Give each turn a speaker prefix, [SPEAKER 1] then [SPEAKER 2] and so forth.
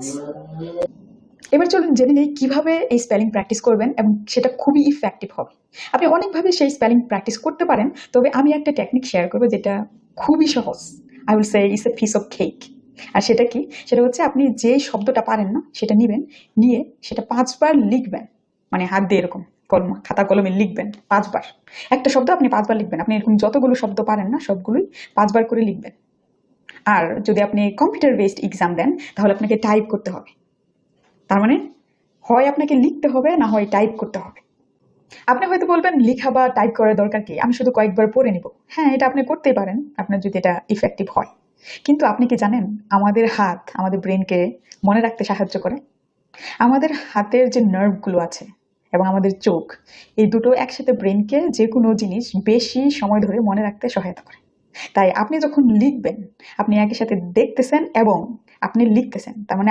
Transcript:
[SPEAKER 1] Minutes এবার চলুন জেনে নিই কীভাবে এই স্পেলিং প্র্যাকটিস করবেন এবং সেটা খুবই ইফেক্টিভ হবে। আপনি অনেকভাবে সেই স্পেলিং প্র্যাকটিস করতে পারেন, তবে আমি একটা টেকনিক শেয়ার করব যেটা খুবই সহজ। I will say is a piece of cake আর সেটা কি? সেটা হচ্ছে আপনি যে শব্দটা পারেন না, সেটা নেবেন, নিয়ে সেটা পাঁচবার লিখবেন। মানে হাত দিয়ে এরকম, কলম, খাতা, কলমে লিখবেন, পাঁচবার। একটা শব্দ আপনি পাঁচবার লিখবেন। আপনি এরকম যতগুলো শব্দ পারেন না, সবগুলোই পাঁচবার করে লিখবেন। আর যদি আপনি কম্পিউটার বেসড এক্সাম দেন, তাহলে আপনাকে টাইপ করতে হবে। তার মানে হয় আপনাকে লিখতে হবে, না হয় টাইপ করতে হবে। আপনি হয়তো বলবেন, লেখা বা টাইপ করার দরকার কি? আমি শুধু কয়েকবার পড়ে নিব। হ্যাঁ এটা আপনি করতেই পারেন, আপনার যদি এটা ইফেক্টিভ হয়। কিন্তু আপনি কি জানেন, আমাদের হাত, আমাদের ব্রেনকে মনে রাখতে সাহায্য করে? আমাদের হাতের যে নার্ভগুলো আছে এবং আমাদের চোখ, এই দুটো একসাথে ব্রেনকে যে কোনো জিনিস বেশি সময় ধরে মনে রাখতে সহায়তা করে। তাই আপনি যখন লিখবেন আপনি একই সাথে দেখতেছেন এবং আপনি লিখতেছেন তার মানে